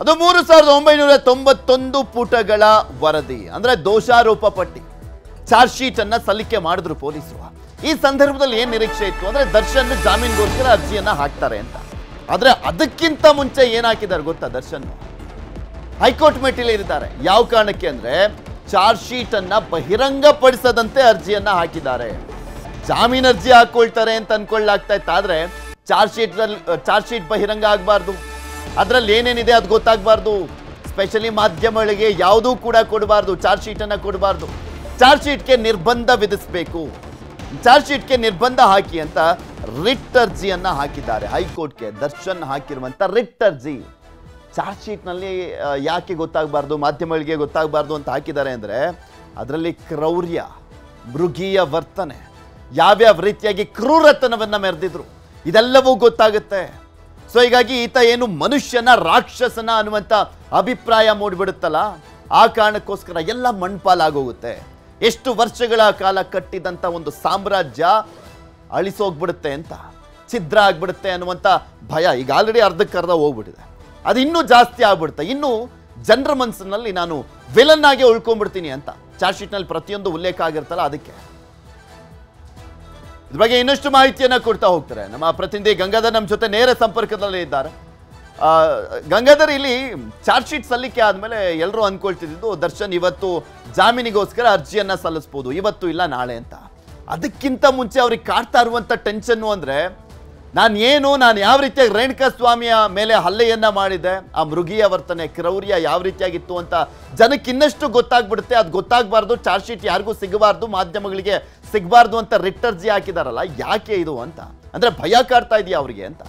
ಅದು ಮೂರು ಸಾವಿರದ ಒಂಬೈನೂರ ತೊಂಬತ್ತೊಂದು ಪುಟಗಳ ವರದಿ, ಅಂದ್ರೆ ದೋಷಾರೋಪ ಪಟ್ಟಿ. ಚಾರ್ಜ್ ಶೀಟ್ ಅನ್ನ ಸಲ್ಲಿಕೆ ಮಾಡಿದ್ರು ಪೊಲೀಸರು. ಈ ಸಂದರ್ಭದಲ್ಲಿ ಏನ್ ನಿರೀಕ್ಷೆ ಇತ್ತು ಅಂದ್ರೆ ದರ್ಶನ್ ಜಾಮೀನ್ಗೋಸ್ಕರ ಅರ್ಜಿಯನ್ನ ಹಾಕ್ತಾರೆ ಅಂತ. ಆದ್ರೆ ಅದಕ್ಕಿಂತ ಮುಂಚೆ ಏನ್ ಹಾಕಿದ್ದಾರೆ ಗೊತ್ತಾ ದರ್ಶನ್? ಹೈಕೋರ್ಟ್ ಮೆಟ್ಟಿಲು ಇರಿದ್ದಾರೆ ಯಾವ ಕಾರಣಕ್ಕೆ ಅಂದ್ರೆ ಚಾರ್ಜ್ ಶೀಟ್ ಅನ್ನ ಬಹಿರಂಗಪಡಿಸದಂತೆ ಅರ್ಜಿಯನ್ನ ಹಾಕಿದ್ದಾರೆ. ಜಾಮೀನ್ ಅರ್ಜಿ ಹಾಕೊಳ್ತಾರೆ ಅಂತ ಅನ್ಕೊಳ್ಳಾಗ್ತಾ ಇತ್ತು. ಆದ್ರೆ ಚಾರ್ಜ್ ಶೀಟ್ ಚಾರ್ಜ್ ಶೀಟ್ ಬಹಿರಂಗ ಆಗಬಾರ್ದು. ಅದ್ರಲ್ಲಿ ಏನೇನಿದೆ ಅದು ಗೊತ್ತಾಗಬಾರ್ದು. ಸ್ಪೆಷಲಿ ಮಾಧ್ಯಮಗಳಿಗೆ ಯಾವುದೂ ಕೂಡ ಕೊಡಬಾರ್ದು ಚಾರ್ಜ್ ಶೀಟನ್ನು ಕೊಡಬಾರ್ದು. ಚಾರ್ಜ್ ಶೀಟ್ಗೆ ನಿರ್ಬಂಧ ವಿಧಿಸಬೇಕು. ಚಾರ್ಜ್ ಶೀಟ್ಗೆ ನಿರ್ಬಂಧ ಹಾಕಿ ಅಂತ ರಿಟ್ ಅರ್ಜಿಯನ್ನು ಹಾಕಿದ್ದಾರೆ. ಹೈಕೋರ್ಟ್ಗೆ ದರ್ಶನ್ ಹಾಕಿರುವಂಥ ರಿಟ್ ಅರ್ಜಿ ಚಾರ್ಜ್ ಶೀಟ್ನಲ್ಲಿ ಯಾಕೆ ಗೊತ್ತಾಗಬಾರ್ದು, ಮಾಧ್ಯಮಗಳಿಗೆ ಗೊತ್ತಾಗಬಾರ್ದು ಅಂತ ಹಾಕಿದ್ದಾರೆ ಅಂದರೆ ಅದರಲ್ಲಿ ಕ್ರೌರ್ಯ, ಮೃಗೀಯ ವರ್ತನೆ, ಯಾವ್ಯಾವ ರೀತಿಯಾಗಿ ಕ್ರೂರತನವನ್ನು ಮೆರೆದಿದ್ರು, ಇದೆಲ್ಲವೂ ಗೊತ್ತಾಗುತ್ತೆ. ಸೊ ಹೀಗಾಗಿ ಈತ ಏನು ಮನುಷ್ಯನ ರಾಕ್ಷಸನ ಅನ್ನುವಂಥ ಅಭಿಪ್ರಾಯ ಮೂಡಿಬಿಡುತ್ತಲ್ಲ, ಆ ಕಾರಣಕ್ಕೋಸ್ಕರ ಎಲ್ಲ ಮಣ್ಪಾಲಾಗೋಗುತ್ತೆ. ಎಷ್ಟು ವರ್ಷಗಳ ಕಾಲ ಕಟ್ಟಿದಂಥ ಒಂದು ಸಾಮ್ರಾಜ್ಯ ಅಳಿಸೋಗ್ಬಿಡುತ್ತೆ ಅಂತ, ಛಿದ್ರ ಆಗ್ಬಿಡುತ್ತೆ ಅನ್ನುವಂಥ ಭಯ ಈಗ ಆಲ್ರೆಡಿ ಅರ್ಧಕ್ಕರ್ಧ ಹೋಗ್ಬಿಟ್ಟಿದೆ. ಅದು ಇನ್ನೂ ಜಾಸ್ತಿ ಆಗ್ಬಿಡುತ್ತೆ. ಇನ್ನು ಜನರ ಮನಸ್ಸಿನಲ್ಲಿ ನಾನು ವಿಲನ್ ಆಗಿ ಉಳ್ಕೊಂಡ್ಬಿಡ್ತೀನಿ ಅಂತ. ಚಾರ್ಜ್ ಶೀಟ್ನಲ್ಲಿ ಪ್ರತಿಯೊಂದು ಉಲ್ಲೇಖ ಆಗಿರ್ತಲ್ಲ ಅದಕ್ಕೆ. ಇದ್ರ ಬಗ್ಗೆ ಇನ್ನಷ್ಟು ಮಾಹಿತಿಯನ್ನು ಕೊಡ್ತಾ ಹೋಗ್ತಾರೆ. ನಮ್ಮ ಪ್ರತಿನಿಧಿ ಗಂಗಾಧರ್ ನಮ್ಮ ಜೊತೆ ನೇರ ಸಂಪರ್ಕದಲ್ಲೇ ಇದ್ದಾರೆ. ಗಂಗಾಧರ್ ಇಲ್ಲಿ ಚಾರ್ಜ್ ಶೀಟ್ ಸಲ್ಲಿಕೆ ಆದಮೇಲೆ ಎಲ್ಲರೂ ಅನ್ಕೊಳ್ತಿದ್ದು, ದರ್ಶನ್ ಇವತ್ತು ಜಾಮೀನಿಗೋಸ್ಕರ ಅರ್ಜಿಯನ್ನ ಸಲ್ಲಿಸ್ಬೋದು, ಇವತ್ತು ಇಲ್ಲ ನಾಳೆ ಅಂತ. ಅದಕ್ಕಿಂತ ಮುಂಚೆ ಅವ್ರಿಗೆ ಕಾಡ್ತಾ ಇರುವಂತ ಟೆನ್ಷನ್ನು ಅಂದರೆ, ನಾನು ಏನು, ನಾನು ಯಾವ ರೀತಿಯಾಗಿ ರೇಣುಕಾ ಸ್ವಾಮಿಯ ಮೇಲೆ ಹಲ್ಲೆಯನ್ನು ಮಾಡಿದೆ, ಆ ಮೃಗೀಯ ವರ್ತನೆ, ಕ್ರೌರ್ಯ ಯಾವ ರೀತಿಯಾಗಿತ್ತು ಅಂತ ಜನಕ್ಕೆ ಇನ್ನಷ್ಟು ಗೊತ್ತಾಗ್ಬಿಡುತ್ತೆ. ಅದು ಗೊತ್ತಾಗಬಾರ್ದು ಚಾರ್ಜ್ ಶೀಟ್ ಯಾರಿಗೂ ಸಿಗಬಾರ್ದು, ಮಾಧ್ಯಮಗಳಿಗೆ ಸಿಗಬಾರ್ದು ಅಂತ ರಿಟ್ ಅರ್ಜಿ ಹಾಕಿದಾರಲ್ಲ, ಯಾಕೆ ಇದು ಅಂತ? ಅಂದ್ರೆ ಭಯ ಕಾಡ್ತಾ ಇದೆಯಾ ಅವರಿಗೆ ಅಂತ.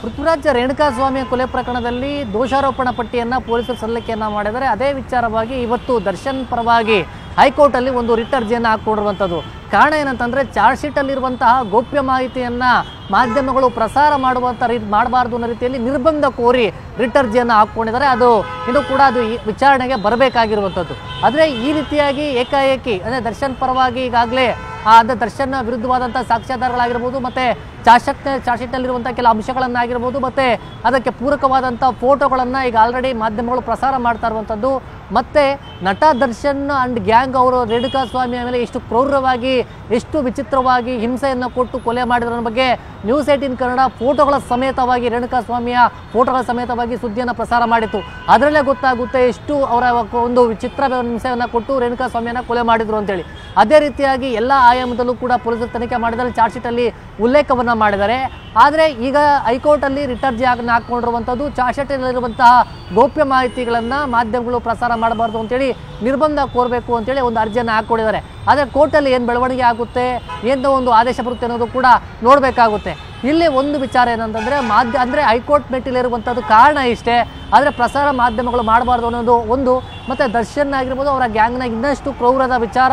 ಪೃಥ್ವಿರಾಜ್ ರೇಣುಕಾಸ್ವಾಮಿಯ ಕೊಲೆ ಪ್ರಕರಣದಲ್ಲಿ ದೋಷಾರೋಪಣಾ ಪಟ್ಟಿಯನ್ನು ಪೊಲೀಸರು ಸಲ್ಲಿಕೆಯನ್ನು ಮಾಡಿದರೆ ಅದೇ ವಿಚಾರವಾಗಿ ಇವತ್ತು ದರ್ಶನ್ ಪರವಾಗಿ ಹೈಕೋರ್ಟಲ್ಲಿ ಒಂದು ರಿಟ್ ಅರ್ಜಿಯನ್ನು ಹಾಕ್ಕೊಂಡಿರುವಂಥದ್ದು. ಕಾರಣ ಏನಂತಂದರೆ ಚಾರ್ಜ್ ಶೀಟಲ್ಲಿರುವಂತಹ ಗೋಪ್ಯ ಮಾಹಿತಿಯನ್ನು ಮಾಧ್ಯಮಗಳು ಪ್ರಸಾರ ಮಾಡುವಂಥ ರೀತಿ ಮಾಡಬಾರ್ದು ಅನ್ನೋ ರೀತಿಯಲ್ಲಿ ನಿರ್ಬಂಧ ಕೋರಿ ರಿಟ್ ಅರ್ಜಿಯನ್ನು ಹಾಕ್ಕೊಂಡಿದ್ದಾರೆ. ಅದು ಇನ್ನು ಕೂಡ ಅದು ವಿಚಾರಣೆಗೆ ಬರಬೇಕಾಗಿರುವಂಥದ್ದು. ಆದರೆ ಈ ರೀತಿಯಾಗಿ ಏಕಾಏಕಿ, ಅಂದರೆ ದರ್ಶನ್ ಪರವಾಗಿ ಈಗಾಗಲೇ ಆ ಅದ ದರ್ಶನ್ ವಿರುದ್ಧವಾದಂಥ ಸಾಕ್ಷ್ಯಾಧಾರಗಳಾಗಿರ್ಬೋದು, ಮತ್ತು ಚಾರ್ಜ್ ಶೀಟಲ್ಲಿರುವಂಥ ಕೆಲ ಅಂಶಗಳನ್ನಾಗಿರ್ಬೋದು, ಮತ್ತು ಅದಕ್ಕೆ ಪೂರಕವಾದಂಥ ಫೋಟೋಗಳನ್ನು ಈಗ ಆಲ್ರೆಡಿ ಮಾಧ್ಯಮಗಳು ಪ್ರಸಾರ ಮಾಡ್ತಾ ಇರುವಂಥದ್ದು. ಮತ್ತು ನಟ ದರ್ಶನ್ ಅಂಡ್ ಗ್ಯಾಂಗ್ ಅವರು ರೇಣುಕಾ ಸ್ವಾಮಿ ಮೇಲೆ ಎಷ್ಟು ಕ್ರೂರವಾಗಿ ಎಷ್ಟು ವಿಚಿತ್ರವಾಗಿ ಹಿಂಸೆಯನ್ನು ಕೊಟ್ಟು ಕೊಲೆ ಮಾಡಿದ್ರ ಬಗ್ಗೆ ನ್ಯೂಸ್ ಏಟಿನ್ ಕನ್ನಡ ಫೋಟೋಗಳ ಸಮೇತವಾಗಿ ರೇಣುಕಾ ಸ್ವಾಮಿಯ ಫೋಟೋಗಳ ಸಮೇತವಾಗಿ ಸುದ್ದಿಯನ್ನು ಪ್ರಸಾರ ಮಾಡಿತ್ತು. ಅದರಲ್ಲೇ ಗೊತ್ತಾಗುತ್ತೆ ಎಷ್ಟು ಅವರ ಒಂದು ವಿಚಿತ್ರ ಹಿಂಸೆಯನ್ನು ಕೊಟ್ಟು ರೇಣುಕಾ ಸ್ವಾಮಿಯನ್ನು ಕೊಲೆ ಮಾಡಿದ್ರು ಅಂತೇಳಿ. ಅದೇ ರೀತಿಯಾಗಿ ಎಲ್ಲ ಆಯಾಮದಲ್ಲೂ ಕೂಡ ಪೊಲೀಸರು ತನಿಖೆ ಮಾಡಿದರೆ ಚಾರ್ಜ್ ಶೀಟಲ್ಲಿ ಉಲ್ಲೇಖವನ್ನು ಮಾಡಿದ್ದಾರೆ. ಆದರೆ ಈಗ ಹೈಕೋರ್ಟಲ್ಲಿ ರಿಟರ್ಜಿ ಆಗಿ ಹಾಕ್ಕೊಂಡಿರುವಂಥದ್ದು ಚಾರ್ಜ್ ಶೀಟಲ್ಲಿರುವಂತಹ ಗೌಪ್ಯ ಮಾಹಿತಿಗಳನ್ನು ಮಾಧ್ಯಮಗಳು ಪ್ರಸಾರ ಮಾಡಬಾರ್ದು ಅಂತೇಳಿ ನಿರ್ಬಂಧ ಕೋರಬೇಕು ಅಂತೇಳಿ ಒಂದು ಅರ್ಜಿಯನ್ನು ಹಾಕ್ಕೊಂಡಿದ್ದಾರೆ. ಆದರೆ ಕೋರ್ಟಲ್ಲಿ ಏನು ಬೆಳವಣಿಗೆ ಆಗುತ್ತೆ ಏನು ಒಂದು ಆದೇಶ ಬರುತ್ತೆ ಅನ್ನೋದು ಕೂಡ ನೋಡಬೇಕಾಗುತ್ತೆ. ಇಲ್ಲಿ ಒಂದು ವಿಚಾರ ಏನಂತಂದರೆ ಮಾಧ್ಯ, ಅಂದರೆ ಹೈಕೋರ್ಟ್ ಮೆಟ್ಟಿಲಿರುವಂಥದ್ದು ಕಾರಣ ಇಷ್ಟೇ. ಆದರೆ ಪ್ರಸಾರ ಮಾಧ್ಯಮಗಳು ಮಾಡಬಾರ್ದು ಅನ್ನೋದು ಒಂದು, ಮತ್ತು ದರ್ಶನ್ ಆಗಿರ್ಬೋದು ಅವರ ಗ್ಯಾಂಗ್ನ ಇನ್ನಷ್ಟು ಕ್ರೌರದ ವಿಚಾರ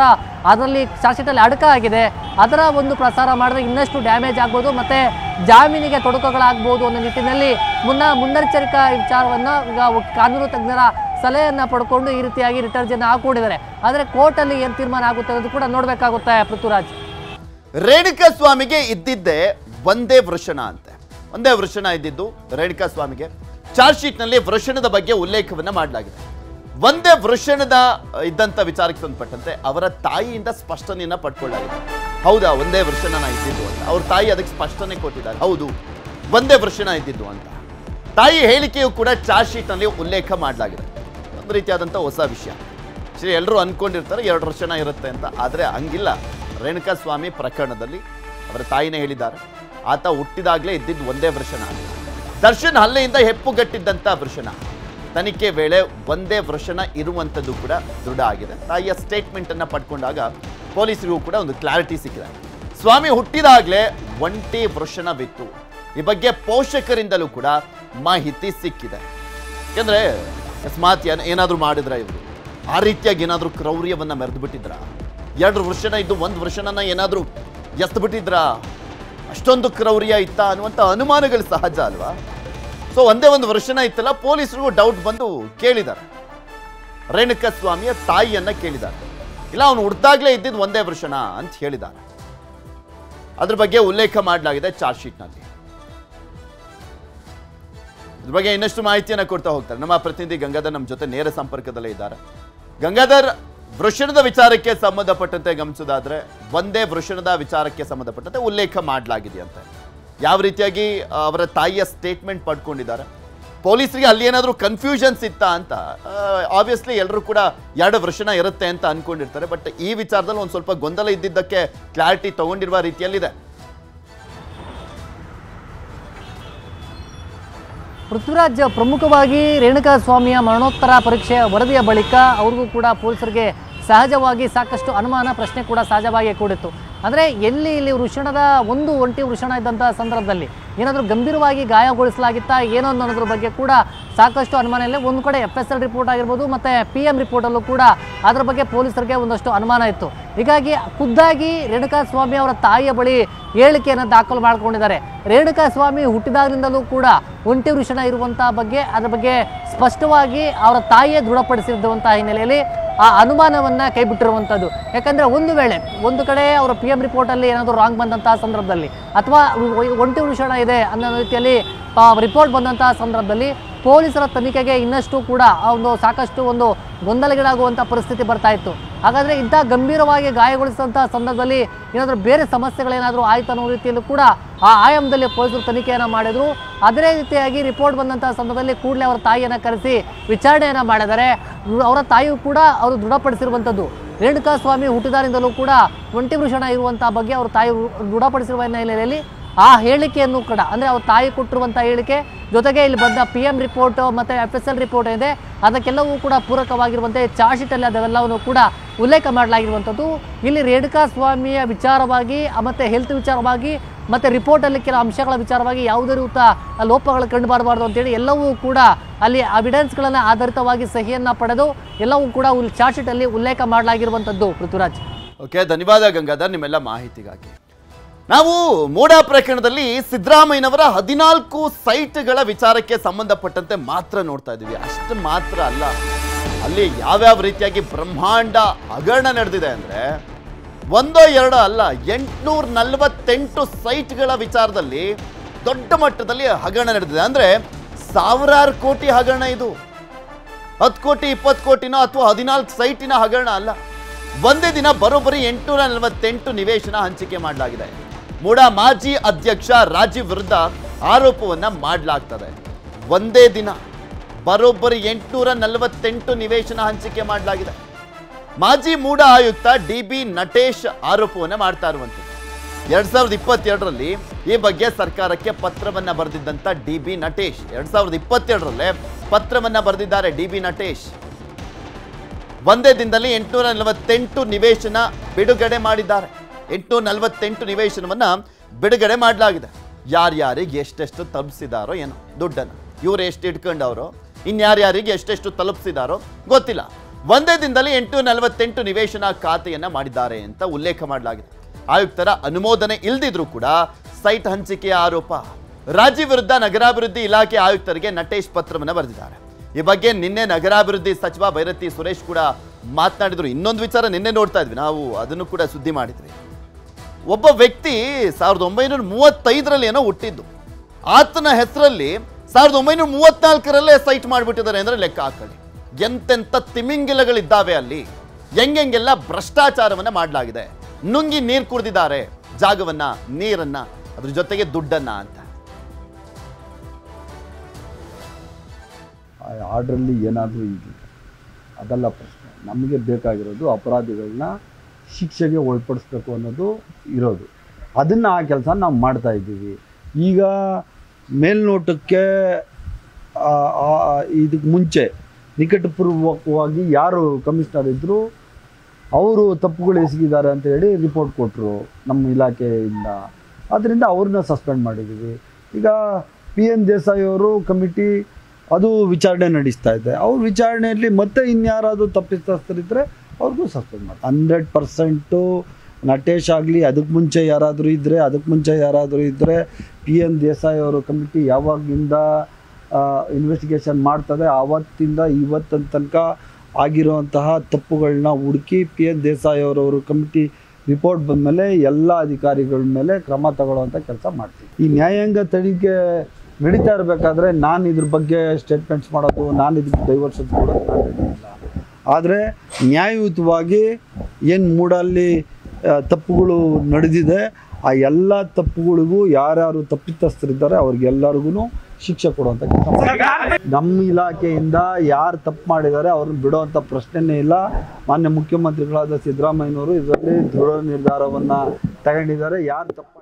ಅದರಲ್ಲಿ ಚಾರ್ಜ್ಶೀಟಲ್ಲಿ ಅಡಕ ಆಗಿದೆ. ಅದರ ಒಂದು ಪ್ರಸಾರ ಮಾಡಿದ್ರೆ ಇನ್ನಷ್ಟು ಡ್ಯಾಮೇಜ್ ಆಗ್ಬೋದು, ಮತ್ತು ಜಾಮೀನಿಗೆ ತೊಡಕುಗಳಾಗ್ಬೋದು ಅನ್ನೋ ನಿಟ್ಟಿನಲ್ಲಿ ಮುನ್ನ ಮುನ್ನೆಚ್ಚರಿಕಾ ವಿಚಾರವನ್ನು ಈಗ ಕಾನೂನು ತಜ್ಞರ ಸಲಹೆಯನ್ನು ಪಡ್ಕೊಂಡು ಈ ರೀತಿಯಾಗಿ ರಿಟರ್ಜನ್ನು ಹಾಕೊಂಡಿದ್ದಾರೆ ಆದರೆ ಕೋರ್ಟಲ್ಲಿ ಏನು ತೀರ್ಮಾನ ಆಗುತ್ತೆ ಅನ್ನೋದು ಕೂಡ ನೋಡಬೇಕಾಗುತ್ತೆ ಪೃಥ್ವಿರಾಜ್. ರೇಣುಕಾ ಸ್ವಾಮಿಗೆ ಇದ್ದಿದ್ದೆ ಒಂದೇ ವೃಷಣ ಅಂತೆ. ಒಂದೇ ವೃಷಣ ಇದ್ದಿದ್ದು ರೇಣುಕಾ ಸ್ವಾಮಿಗೆ. ಚಾರ್ಜ್ ಶೀಟ್ನಲ್ಲಿ ವೃಷಣದ ಬಗ್ಗೆ ಉಲ್ಲೇಖವನ್ನ ಮಾಡಲಾಗಿದೆ. ಒಂದೇ ವೃಷಣದ ಇದ್ದಂಥ ವಿಚಾರಕ್ಕೆ ಸಂಬಂಧಪಟ್ಟಂತೆ ಅವರ ತಾಯಿಯಿಂದ ಸ್ಪಷ್ಟನೆಯನ್ನು ಪಡ್ಕೊಳ್ಳಾಗಿದೆ ಹೌದಾ, ಒಂದೇ ವೃಷಣನ ಇದ್ದಿದ್ದು ಅಂತ. ಅವ್ರ ತಾಯಿ ಅದಕ್ಕೆ ಸ್ಪಷ್ಟನೆ ಕೊಟ್ಟಿದ್ದಾರೆ. ಹೌದು, ಒಂದೇ ವೃಷಣ ಇದ್ದಿದ್ದು ಅಂತ. ತಾಯಿ ಹೇಳಿಕೆಯು ಕೂಡ ಚಾರ್ಜ್ ಶೀಟ್ನಲ್ಲಿ ಉಲ್ಲೇಖ ಮಾಡಲಾಗಿದೆ. ಒಂದು ರೀತಿಯಾದಂಥ ಹೊಸ ವಿಷಯ. ಶ್ರೀ ಎಲ್ಲರೂ ಅಂದ್ಕೊಂಡಿರ್ತಾರೆ ಎರಡು ವರ್ಷನ ಇರುತ್ತೆ ಅಂತ. ಆದರೆ ಹಂಗಿಲ್ಲ. ರೇಣುಕಾ ಸ್ವಾಮಿ ಪ್ರಕರಣದಲ್ಲಿ ಅವರ ತಾಯಿನೇ ಹೇಳಿದ್ದಾರೆ. ಆತ ಹುಟ್ಟಿದಾಗಲೇ ಇದ್ದಿದ್ದು ಒಂದೇ ವೃಷಣ. ದರ್ಶನ್ ಹಲ್ಲೆಯಿಂದ ಹೆಪ್ಪುಗಟ್ಟಿದ್ದಂಥ ವೃಷಣ. ತನಿಖೆ ವೇಳೆ ಒಂದೇ ವೃಷಣ ಇರುವಂಥದ್ದು ಕೂಡ ದೃಢ ಆಗಿದೆ. ತಾಯಿಯ ಸ್ಟೇಟ್ಮೆಂಟನ್ನು ಪಡ್ಕೊಂಡಾಗ ಪೊಲೀಸರಿಗೂ ಕೂಡ ಒಂದು ಕ್ಲಾರಿಟಿ ಸಿಕ್ಕಿದೆ. ಸ್ವಾಮಿ ಹುಟ್ಟಿದಾಗಲೇ ಒಂಟಿ ವೃಷಣವಿತ್ತು. ಈ ಬಗ್ಗೆ ಪೋಷಕರಿಂದಲೂ ಕೂಡ ಮಾಹಿತಿ ಸಿಕ್ಕಿದೆ. ಯಾಕಂದ್ರೆ ಅಕಸ್ಮಾತ್ ಏನು ಏನಾದರೂ ಮಾಡಿದ್ರ ಇವರು? ಆ ರೀತಿಯಾಗಿ ಏನಾದರೂ ಕ್ರೌರ್ಯವನ್ನು ಮೆರೆದು ಬಿಟ್ಟಿದ್ರ ಎರಡು ವೃಷಣ ಇದ್ದು ಒಂದು ವೃಷಣನ ಏನಾದರೂ ಎಸ್ದು ಬಿಟ್ಟಿದ್ರ ಅಷ್ಟೊಂದು ಕ್ರೌರ್ಯ ಇತ್ತ ಅನ್ನುವಂಥ ಅನುಮಾನಗಳು ಸಹಜ ಅಲ್ವಾ? ಸೊ ಒಂದೇ ಒಂದು ವರ್ಷನ ಇತ್ತಲ್ಲ ಪೊಲೀಸರು ಡೌಟ್ ಬಂದು ಕೇಳಿದ್ದಾರೆ. ರೇಣುಕಾ ಸ್ವಾಮಿಯ ತಾಯಿಯನ್ನ ಕೇಳಿದ್ದಾರೆ. ಇಲ್ಲ, ಅವನು ಹುಡ್ದಾಗ್ಲೇ ಇದ್ದಿದ್ದು ಒಂದೇ ವೃಷಣ ಅಂತ ಹೇಳಿದ್ದಾರೆ. ಅದ್ರ ಬಗ್ಗೆ ಉಲ್ಲೇಖ ಮಾಡಲಾಗಿದೆ ಚಾರ್ಜ್ ಶೀಟ್ನಲ್ಲಿ. ಇದ್ರ ಬಗ್ಗೆ ಇನ್ನಷ್ಟು ಮಾಹಿತಿಯನ್ನು ಕೊಡ್ತಾ ಹೋಗ್ತಾರೆ. ನಮ್ಮ ಪ್ರತಿನಿಧಿ ಗಂಗಾಧರ್ ನಮ್ಮ ಜೊತೆ ನೇರ ಸಂಪರ್ಕದಲ್ಲೇ ಇದ್ದಾರೆ. ಗಂಗಾಧರ್, ವೃಷಣದ ವಿಚಾರಕ್ಕೆ ಸಂಬಂಧಪಟ್ಟಂತೆ ಗಮನಿಸೋದಾದ್ರೆ ಒಂದೇ ವೃಷಣದ ವಿಚಾರಕ್ಕೆ ಸಂಬಂಧಪಟ್ಟಂತೆ ಉಲ್ಲೇಖ ಮಾಡಲಾಗಿದೆಯಂತೆ. ಯಾವ ರೀತಿಯಾಗಿ ಅವರ ತಾಯಿಯ ಸ್ಟೇಟ್ಮೆಂಟ್ ಪಡ್ಕೊಂಡಿದ್ದಾರೆ. ಪೊಲೀಸರಿಗೆ ಅಲ್ಲಿ ಏನಾದರೂ ಕನ್ಫ್ಯೂಷನ್ಸ್ ಇತ್ತಾ ಅಂತ ಆಬ್ವಿಯಸ್ಲಿ ಎಲ್ಲರೂ ಕೂಡ ಎರಡು ವೃಷಣ ಇರುತ್ತೆ ಅಂತ ಅನ್ಕೊಂಡಿರ್ತಾರೆ. ಬಟ್ ಈ ವಿಚಾರದಲ್ಲಿ ಒಂದು ಸ್ವಲ್ಪ ಗೊಂದಲ ಇದ್ದಿದ್ದಕ್ಕೆ ಕ್ಲಾರಿಟಿ ತಗೊಂಡಿರುವ ರೀತಿಯಲ್ಲಿದೆ. ಪೃಥ್ವಿರಾಜ್ ಪ್ರಮುಖವಾಗಿ ರೇಣುಕಾ ಸ್ವಾಮಿಯ ಮರಣೋತ್ತರ ಪರೀಕ್ಷೆ ವರದಿಯ ಬಳಿಕ ಅವ್ರಿಗೂ ಕೂಡ ಪೊಲೀಸರಿಗೆ ಸಹಜವಾಗಿ ಸಾಕಷ್ಟು ಅನುಮಾನ, ಪ್ರಶ್ನೆ ಕೂಡ ಸಹಜವಾಗಿ ಕೂಡಿತ್ತು. ಅಂದರೆ ಎಲ್ಲಿ ಇಲ್ಲಿ ವೃಷಣದ ಒಂದು ಒಂಟಿ ವೃಷಣ ಇದ್ದಂಥ ಸಂದರ್ಭದಲ್ಲಿ ಏನಾದರೂ ಗಂಭೀರವಾಗಿ ಗಾಯಗೊಳಿಸಲಾಗಿತ್ತಾ ಏನೋ ಅನ್ನೋದ್ರ ಬಗ್ಗೆ ಕೂಡ ಸಾಕಷ್ಟು ಅನುಮಾನ ಇಲ್ಲ ಒಂದು ಕಡೆ ಎಫ್ ಎಸ್ ಎಲ್ ರಿಪೋರ್ಟ್ ಆಗಿರ್ಬೋದು, ಮತ್ತು ಪಿ ಎಂ ರಿಪೋರ್ಟಲ್ಲೂ ಕೂಡ ಅದರ ಬಗ್ಗೆ ಪೊಲೀಸರಿಗೆ ಒಂದಷ್ಟು ಅನುಮಾನ ಇತ್ತು. ಹೀಗಾಗಿ ಖುದ್ದಾಗಿ ರೇಣುಕಾ ಸ್ವಾಮಿ ಅವರ ತಾಯಿಯ ಬಳಿ ಹೇಳಿಕೆಯನ್ನು ದಾಖಲು ಮಾಡಿಕೊಂಡಿದ್ದಾರೆ. ರೇಣುಕಾ ಸ್ವಾಮಿ ಹುಟ್ಟಿದಾಗಲಿಂದಲೂ ಕೂಡ ಒಂಟಿ ವೃಷಣ ಇರುವಂತಹ ಬಗ್ಗೆ, ಅದರ ಬಗ್ಗೆ ಸ್ಪಷ್ಟವಾಗಿ ಅವರ ತಾಯಿಯೇ ದೃಢಪಡಿಸಿರುವಂತಹ ಹಿನ್ನೆಲೆಯಲ್ಲಿ ಆ ಅನುಮಾನವನ್ನು ಕೈ ಬಿಟ್ಟಿರುವಂಥದ್ದು ಯಾಕಂದ್ರೆ ಒಂದು ವೇಳೆ, ಒಂದು ಕಡೆ ಅವರ ಪಿ ಎಂ ರಿಪೋರ್ಟಲ್ಲಿ ಏನಾದರೂ ರಾಂಗ್ ಬಂದಂತಹ ಸಂದರ್ಭದಲ್ಲಿ, ಅಥವಾ ಒಂಟಿ ಉಷಣ ಇದೆ ಅನ್ನೋ ರೀತಿಯಲ್ಲಿ ರಿಪೋರ್ಟ್ ಬಂದಂತಹ ಸಂದರ್ಭದಲ್ಲಿ ಪೊಲೀಸರ ತನಿಖೆಗೆ ಇನ್ನಷ್ಟು ಕೂಡ ಒಂದು ಸಾಕಷ್ಟು ಒಂದು ಗೊಂದಲಗೀಡಾಗುವಂಥ ಪರಿಸ್ಥಿತಿ ಬರ್ತಾ ಇತ್ತು. ಹಾಗಾದರೆ ಇಂಥ ಗಂಭೀರವಾಗಿ ಗಾಯಗೊಳಿಸಿದಂಥ ಸಂದರ್ಭದಲ್ಲಿ ಏನಾದರೂ ಬೇರೆ ಸಮಸ್ಯೆಗಳೇನಾದರೂ ಆಯಿತು ಅನ್ನೋ ರೀತಿಯಲ್ಲೂ ಕೂಡ ಆ ಆಯಾಮದಲ್ಲಿ ಪೊಲೀಸರು ತನಿಖೆಯನ್ನು ಮಾಡಿದ್ರು. ಅದೇ ರೀತಿಯಾಗಿ ರಿಪೋರ್ಟ್ ಬಂದಂತಹ ಸಂದರ್ಭದಲ್ಲಿ ಕೂಡಲೇ ಅವರ ತಾಯಿಯನ್ನು ಕರೆಸಿ ವಿಚಾರಣೆಯನ್ನು ಮಾಡಿದ್ದಾರೆ. ಅವರ ತಾಯಿಯು ಕೂಡ ಅವರು ದೃಢಪಡಿಸಿರುವಂಥದ್ದು ರೇಣುಕಾ ಸ್ವಾಮಿ ಹುಟ್ಟಿದಾರಿಂದಲೂ ಕೂಡ ಒಂಟಿ ವೃಷಣ ಇರುವಂತಹ ಬಗ್ಗೆ ಅವರ ತಾಯಿ ದೃಢಪಡಿಸಿರುವ ಹಿನ್ನೆಲೆಯಲ್ಲಿ ಆ ಹೇಳಿಕೆಯನ್ನು ಕೂಡ, ಅಂದರೆ ಅವ್ರ ತಾಯಿ ಕೊಟ್ಟಿರುವಂಥ ಹೇಳಿಕೆ, ಜೊತೆಗೆ ಇಲ್ಲಿ ಬಂದ ಪಿ ಎಂ ರಿಪೋರ್ಟ್ ಮತ್ತು ಎಫ್ ಎಸ್ ಎಲ್ ರಿಪೋರ್ಟ್ ಇದೆ ಅದಕ್ಕೆಲ್ಲವೂ ಕೂಡ ಪೂರಕವಾಗಿರುವಂತೆ ಚಾರ್ಜ್ ಶೀಟಲ್ಲಿ ಅದೆಲ್ಲವನ್ನು ಕೂಡ ಉಲ್ಲೇಖ ಮಾಡಲಾಗಿರುವಂಥದ್ದು ಇಲ್ಲಿ ರೇಣುಕಾ ಸ್ವಾಮಿಯ ವಿಚಾರವಾಗಿ ಮತ್ತು ಹೆಲ್ತ್ ವಿಚಾರವಾಗಿ ಮತ್ತು ರಿಪೋರ್ಟಲ್ಲಿ ಕೆಲ ಅಂಶಗಳ ವಿಚಾರವಾಗಿ ಯಾವುದೇ ರೂಪ ಲೋಪಗಳು ಕಂಡುಬರಬಾರ್ದು ಅಂತೇಳಿ ಎಲ್ಲವೂ ಕೂಡ ಅಲ್ಲಿ ಅವಿಡೆನ್ಸ್ಗಳನ್ನು ಆಧಾರಿತವಾಗಿ ಸಹಿಯನ್ನು ಪಡೆದು ಎಲ್ಲವೂ ಕೂಡ ಚಾರ್ಜ್ಶೀಟಲ್ಲಿ ಚಾರ್ಜ್ ಶೀಟಲ್ಲಿ ಉಲ್ಲೇಖ ಮಾಡಲಾಗಿರುವಂಥದ್ದು ಪೃಥ್ವಿರಾಜ್. ಓಕೆ ಧನ್ಯವಾದ ಗಂಗಾಧರ್ ನಿಮ್ಮೆಲ್ಲ ಮಾಹಿತಿಗಾಗಿ. ನಾವು ಮೋಡ ಪ್ರಕರಣದಲ್ಲಿ ಸಿದ್ದರಾಮಯ್ಯನವರ ಹದಿನಾಲ್ಕು ಸೈಟ್ಗಳ ವಿಚಾರಕ್ಕೆ ಸಂಬಂಧಪಟ್ಟಂತೆ ಮಾತ್ರ ನೋಡ್ತಾ ಇದ್ದೀವಿ. ಅಷ್ಟು ಮಾತ್ರ ಅಲ್ಲ. ಅಲ್ಲಿ ಯಾವ್ಯಾವ ರೀತಿಯಾಗಿ ಬ್ರಹ್ಮಾಂಡ ಹಗರಣ ನಡೆದಿದೆ ಅಂದ್ರೆ ಒಂದೋ ಎರಡೋ ಅಲ್ಲ ಎಂಟುನೂರ ನಲವತ್ತೆಂಟು ಸೈಟ್ಗಳ ವಿಚಾರದಲ್ಲಿ ದೊಡ್ಡ ಮಟ್ಟದಲ್ಲಿ ಹಗರಣ ನಡೆದಿದೆ. ಅಂದ್ರೆ ಸಾವಿರಾರು ಕೋಟಿ ಹಗರಣ ಇದು. ಹತ್ತು ಕೋಟಿ, ಇಪ್ಪತ್ತು ಕೋಟಿನೋ ಅಥವಾ ಹದಿನಾಲ್ಕು ಸೈಟಿನ ಹಗರಣ ಅಲ್ಲ. ಒಂದೇ ದಿನ ಬರೋಬ್ಬರಿ ಎಂಟುನೂರ ನಲವತ್ತೆಂಟು ನಿವೇಶನ ಹಂಚಿಕೆ ಮಾಡಲಾಗಿದೆ. ಮೂಡ ಮಾಜಿ ಅಧ್ಯಕ್ಷ ರಾಜೀವ್ ವಿರುದ್ಧ ಆರೋಪವನ್ನು ಮಾಡಲಾಗ್ತದೆ. ಒಂದೇ ದಿನ ಬರೋಬ್ಬರಿ ಎಂಟುನೂರ ನಲವತ್ತೆಂಟು ನಿವೇಶನ ಹಂಚಿಕೆ ಮಾಡಲಾಗಿದೆ. ಮಾಜಿ ಮೂಡ ಆಯುಕ್ತ ಡಿ ಬಿ ನಟೇಶ್ ಆರೋಪವನ್ನು ಮಾಡ್ತಾ ಇರುವಂಥದ್ದು. ಎರಡ್ ಸಾವಿರದ ಇಪ್ಪತ್ತೆರಡರಲ್ಲಿ ಈ ಬಗ್ಗೆ ಸರ್ಕಾರಕ್ಕೆ ಪತ್ರವನ್ನ ಬರೆದಿದ್ದಂತ ಡಿ ಬಿ ನಟೇಶ್, ಎರಡ್ ಸಾವಿರದ ಇಪ್ಪತ್ತೆರಡರಲ್ಲೇ ಪತ್ರವನ್ನ ಬರೆದಿದ್ದಾರೆ ಡಿ ಬಿ ನಟೇಶ್. ಒಂದೇ ದಿನದಲ್ಲಿ ಎಂಟುನೂರ ನಲವತ್ತೆಂಟು ನಿವೇಶನ ಬಿಡುಗಡೆ ಮಾಡಿದ್ದಾರೆ. ಎಂಟುನೂರ ನಲವತ್ತೆಂಟು ನಿವೇಶನವನ್ನ ಬಿಡುಗಡೆ ಮಾಡಲಾಗಿದೆ. ಯಾರ್ಯಾರಿಗೆ ಎಷ್ಟೆಷ್ಟು ತಲುಪಿಸಿದಾರೋ ಏನೋ ದುಡ್ಡನ್ನು. ಇವ್ರು ಎಷ್ಟು ಇಟ್ಕೊಂಡವರು, ಇನ್ಯಾರ್ಯಾರಿಗೆ ಎಷ್ಟೆಷ್ಟು ತಲುಪಿಸಿದಾರೋ ಗೊತ್ತಿಲ್ಲ. ಒಂದೇ ದಿನದಲ್ಲಿ ಎಂಟು ನಲವತ್ತೆಂಟು ನಿವೇಶನ ಖಾತೆಯನ್ನ ಮಾಡಿದ್ದಾರೆ ಅಂತ ಉಲ್ಲೇಖ ಮಾಡಲಾಗಿದೆ. ಆಯುಕ್ತರ ಅನುಮೋದನೆ ಇಲ್ದಿದ್ರೂ ಕೂಡ ಸೈಟ್ ಹಂಚಿಕೆಯ ಆರೋಪ. ರಾಜ್ಯ ವಿರುದ್ಧ ನಗರಾಭಿವೃದ್ಧಿ ಇಲಾಖೆ ಆಯುಕ್ತರಿಗೆ ನಟೇಶ್ ಪತ್ರವನ್ನು ಬರೆದಿದ್ದಾರೆ. ಈ ಬಗ್ಗೆ ನಿನ್ನೆ ನಗರಾಭಿವೃದ್ಧಿ ಸಚಿವ ಭೈರತಿ ಸುರೇಶ್ ಕೂಡ ಮಾತನಾಡಿದ್ರು. ಇನ್ನೊಂದು ವಿಚಾರ ನಿನ್ನೆ ನೋಡ್ತಾ ಇದ್ವಿ. ನಾವು ಅದನ್ನು ಕೂಡ ಸುದ್ದಿ ಮಾಡಿದ್ವಿ. ಒಬ್ಬ ವ್ಯಕ್ತಿ ಸಾವಿರದ ಒಂಬೈನೂರ ಮೂವತ್ತೈದರಲ್ಲಿ ಏನೋ ಹುಟ್ಟಿದ್ದು. ಆತನ ಹೆಸರಲ್ಲಿ ಸಾವಿರದ ಒಂಬೈನೂರ ಮೂವತ್ನಾಲ್ಕರಲ್ಲೇ ಸೈಟ್ ಮಾಡಿಬಿಟ್ಟಿದ್ದಾರೆ ಅಂದರೆ ಲೆಕ್ಕ ಹಾಕೊಳ್ಳಿ. ಎಂತೆಂಥ ತಿಮಿಂಗಿಲಗಳಿದ್ದಾವೆ ಅಲ್ಲಿ? ಹೆಂಗೆಂಗೆಲ್ಲ ಭ್ರಷ್ಟಾಚಾರವನ್ನು ಮಾಡಲಾಗಿದೆ. ನುಂಗಿ ನೀರು ಕುಡಿದಿದ್ದಾರೆ. ಜಾಗವನ್ನು, ನೀರನ್ನು, ಅದ್ರ ಜೊತೆಗೆ ದುಡ್ಡನ್ನ ಅಂತ. ಆರ್ಡ್ರಲ್ಲಿ ಏನಾದರೂ ಇದೆ? ಅದೆಲ್ಲ ಪ್ರಶ್ನೆ. ನಮಗೆ ಬೇಕಾಗಿರೋದು ಅಪರಾಧಿಗಳನ್ನ ಶಿಕ್ಷೆಗೆ ಒಳಪಡಿಸ್ಬೇಕು ಅನ್ನೋದು ಇರೋದು. ಅದನ್ನು ಆ ಕೆಲಸ ನಾವು ಮಾಡ್ತಾ ಇದ್ದೀವಿ. ಈಗ ಮೇಲ್ನೋಟಕ್ಕೆ ಇದಕ್ಕೆ ಮುಂಚೆ ನಿಕಟಪೂರ್ವಕವಾಗಿ ಯಾರು ಕಮಿಷನರ್ ಇದ್ದರು ಅವರು ತಪ್ಪುಗಳು ಎಸಗಿದ್ದಾರೆ ಅಂತ ಹೇಳಿ ರಿಪೋರ್ಟ್ ಕೊಟ್ಟರು ನಮ್ಮ ಇಲಾಖೆಯಿಂದ. ಆದ್ದರಿಂದ ಅವ್ರನ್ನ ಸಸ್ಪೆಂಡ್ ಮಾಡಿದ್ದೀವಿ. ಈಗ ಪಿ ಎನ್ ದೇಸಾಯಿ ಅವರು ಕಮಿಟಿ ಅದು ವಿಚಾರಣೆ ನಡೆಸ್ತಾ ಇದೆ. ಅವ್ರ ವಿಚಾರಣೆಯಲ್ಲಿ ಮತ್ತೆ ಇನ್ಯಾರಾದರೂ ತಪ್ಪಿತಸ್ಥರಿದ್ದರೆ ಅವ್ರಿಗೂ ಸಸ್ಪೆಂಡ್ ಮಾಡಿ ಹಂಡ್ರೆಡ್ ಪರ್ಸೆಂಟು ನಟೇಶ್ ಆಗಲಿ, ಅದಕ್ಕೆ ಮುಂಚೆ ಯಾರಾದರೂ ಇದ್ದರೆ ಅದಕ್ಕೆ ಮುಂಚೆ ಯಾರಾದರೂ ಇದ್ದರೆ ಪಿ ಎನ್ ದೇಸಾಯಿ ಅವರು ಕಮಿಟಿ ಯಾವಾಗಿಂದ ಇನ್ವೆಸ್ಟಿಗೇಷನ್ ಮಾಡ್ತದೆ. ಆವತ್ತಿಂದ ಇವತ್ತಿನ ತನಕ ಆಗಿರುವಂತಹ ತಪ್ಪುಗಳನ್ನ ಹುಡುಕಿ P N Desai committee report ಬಂದಮೇಲೆ ಎಲ್ಲ ಅಧಿಕಾರಿಗಳ ಮೇಲೆ ಕ್ರಮ ತಗೊಳ್ಳುವಂಥ ಕೆಲಸ ಮಾಡ್ತೀವಿ. ಈ ನ್ಯಾಯಾಂಗ ತನಿಖೆ ನಡೀತಾ ಇರಬೇಕಾದ್ರೆ ನಾನು ಇದ್ರ ಬಗ್ಗೆ ಸ್ಟೇಟ್ಮೆಂಟ್ಸ್ ಮಾಡೋದು, ನಾನು ಇದಕ್ಕೆ ಡೈವರ್ಸನ್ ಕೊಡೋದು ಆದರೆ ನ್ಯಾಯಯುತವಾಗಿ ಏನು ಮೂಡಲ್ಲಿ ತಪ್ಪುಗಳು ನಡೆದಿದೆ, ಆ ಎಲ್ಲ ತಪ್ಪುಗಳಿಗೂ ಯಾರ್ಯಾರು ತಪ್ಪಿತಸ್ಥರಿದ್ದಾರೆ ಅವ್ರಿಗೆಲ್ಲರಿಗೂ ಶಿಕ್ಷೆ ಕೊಡುವಂತ ನಮ್ಮ ಇಲಾಖೆಯಿಂದ ಯಾರು ತಪ್ಪು ಮಾಡಿದ್ದಾರೆ ಅವ್ರನ್ನ ಬಿಡುವಂಥ ಪ್ರಶ್ನೆನೇ ಇಲ್ಲ. ಮಾನ್ಯ ಮುಖ್ಯಮಂತ್ರಿಗಳಾದ ಸಿದ್ದರಾಮಯ್ಯನವರು ಇದರಲ್ಲಿ ದೃಢ ನಿರ್ಧಾರವನ್ನು ತಗೊಂಡಿದ್ದಾರೆ. ಯಾರು ತಪ್ಪು